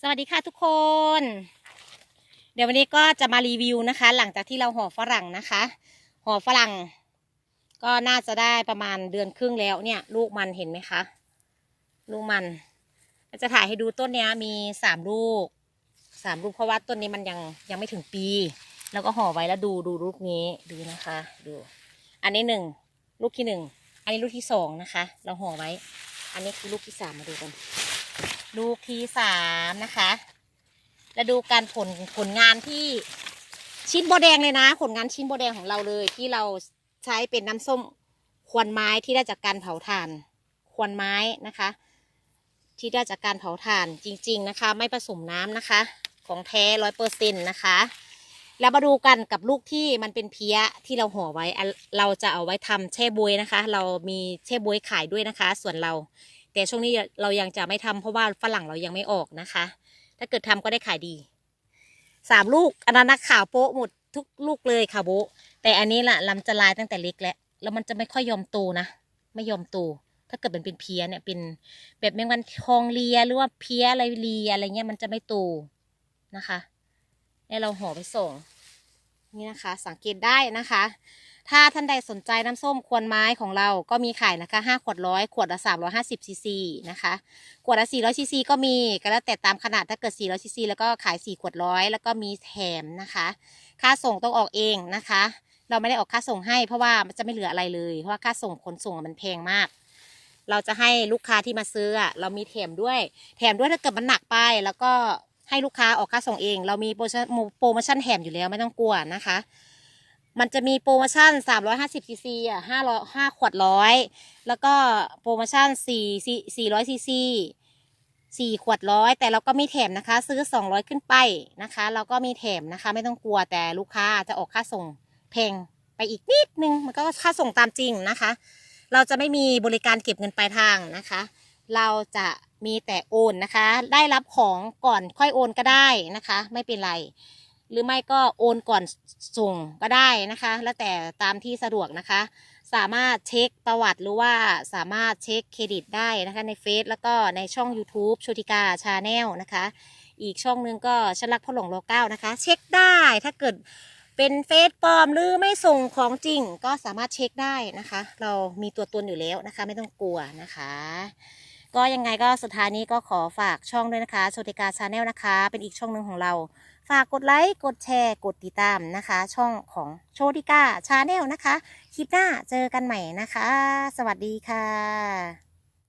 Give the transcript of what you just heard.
สวัสดีค่ะทุกคน เดี๋ยววันนี้ก็จะมารีวิวนะคะ หลังจากที่เราห่อฝรั่งนะคะ ห่อฝรั่ง ก็น่าจะได้ประมาณเดือนครึ่งแล้วเนี่ย ลูกมันเห็นไหมคะ ลูกมัน จะถ่ายให้ดูต้นนี้มีสามลูกสามลูกเพราะว่าต้นนี้มันยังยังไม่ถึงปี แล้วก็ห่อไว้แล้วดูดูลูกนี้ดูนะคะ ดู อันนี้หนึ่งลูกที่หนึ่งอันนี้ลูกที่สองนะคะ เราห่อไว้ อันนี้คือลูกที่สามมาดูกัน ลูกที่สามนะคะแล้วดูการผลผลงานที่ชิ้นโบแดงเลยนะ ผลงานชิ้นโบแดงของเราเลย ที่เราใช้เป็นน้ำส้มควนไม้ที่ได้จากการเผาถ่าน ควนไม้นะคะ ที่ได้จากการเผาถ่านจริง ๆ นะคะ ไม่ผสมน้ำนะคะ ของแท้ร้อยเปอร์เซ็นต์นะคะ แล้วมาดูกันกับลูกที่มันเป็นเพี้ยที่เราห่อไว้ เราจะเอาไว้ทำแช่บวยนะคะ เรามีแช่บวยขายด้วยนะคะ ส่วนเรา แต่ช่วงนี้เรายังจะไม่ทำเพราะว่าฝรั่งเรายังไม่ออกนะคะ ถ้าเกิดทำก็ได้ขายดีสามลูกอันนั้นนะขาวโป๊ะหมดทุกลูกเลยค่ะโบแต่อันนี้ล่ะลำจะลายตั้งแต่เล็กแล้วแล้วมันจะไม่ค่อยยอมโตนะ ไม่ยอมโตถ้าเกิดเป็นเป็นเพี้ยเนี่ยเป็นแบบแมงวันทองเลียหรือว่าเพี้ยอะไรเลียอะไรเงี้ยมันจะไม่โตนะคะ เนี่เราห่อไปส่ง นี่นะคะ สังเกตได้นะคะ ถ้าท่านใดสนใจน้ำส้มควนไม้ของเราก็มีขายนะคะห้าขวดร้อยขวดละสามร้อยห้าสิบซีซีนะคะขวดละสี่ร้อยซีซีก็มีก็แล้วแต่ตามขนาดถ้าเกิดสี่ร้อยซีซีแล้วก็ขายสี่ขวดร้อยแล้วก็มีแถมนะคะ ค่าส่งต้องออกเองนะคะ เราไม่ได้ออกค่าส่งให้ เพราะว่ามันจะไม่เหลืออะไรเลย เพราะว่าค่าส่งขนส่งมันแพงมากเราจะให้ลูกค้าที่มาซื้ออะเรามีแถมด้วย แถมด้วยถ้าเกิดมันหนักไปแล้วก็ ให้ลูกค้าออกค่าส่งเอง เรามีโปรโมชั่นโปรโมชั่นแถมอยู่แล้วไม่ต้องกลัวนะคะ มันจะมีโปรโมชั่น 350ซีซีอะ500 5ขวดร้อยแล้วก็โปรโมชั่น4 400ซีซี4ขวดร้อยแต่เราก็มีแถมนะคะ ซื้อ200ขึ้นไปนะคะ เราก็มีแถมนะคะ ไม่ต้องกลัวแต่ลูกค้าจะออกค่าส่งแพงไปอีกนิดนึง มันก็ค่าส่งตามจริงนะคะ เราจะไม่มีบริการเก็บเงินปลายทางนะคะ เราจะ มีแต่โอนนะคะ ได้รับของก่อนค่อยโอนก็ได้นะคะ ไม่เป็นไร หรือไม่ก็โอนก่อนส่งก็ได้นะคะ แล้วแต่ตามที่สะดวกนะคะ สามารถเช็คประวัติหรือว่าสามารถเช็คเครดิตได้นะคะในเฟซแล้วก็ในช่อง YouTube โชติกาชาแนลนะคะ อีกช่องหนึงก็ชลักพ่อหลงโลเก้านะคะ เช็คได้ถ้าเกิดเป็นเฟซปลอมหรือไม่ส่งของจริงก็สามารถเช็คได้นะคะ เรามีตัวตนอยู่แล้วนะคะ ไม่ต้องกลัวนะคะ ก็ยังไงก็สุดท้ายนี้ก็ขอฝากช่องด้วยนะคะโชติกาชาแนลนะคะ เป็นอีกช่องหนึ่งของเรา ฝากกดไลค์กดแชร์กดติดตามนะคะ ช่องของโชติกาชาแนลนะคะ คลิปหน้าเจอกันใหม่นะคะ สวัสดีค่ะ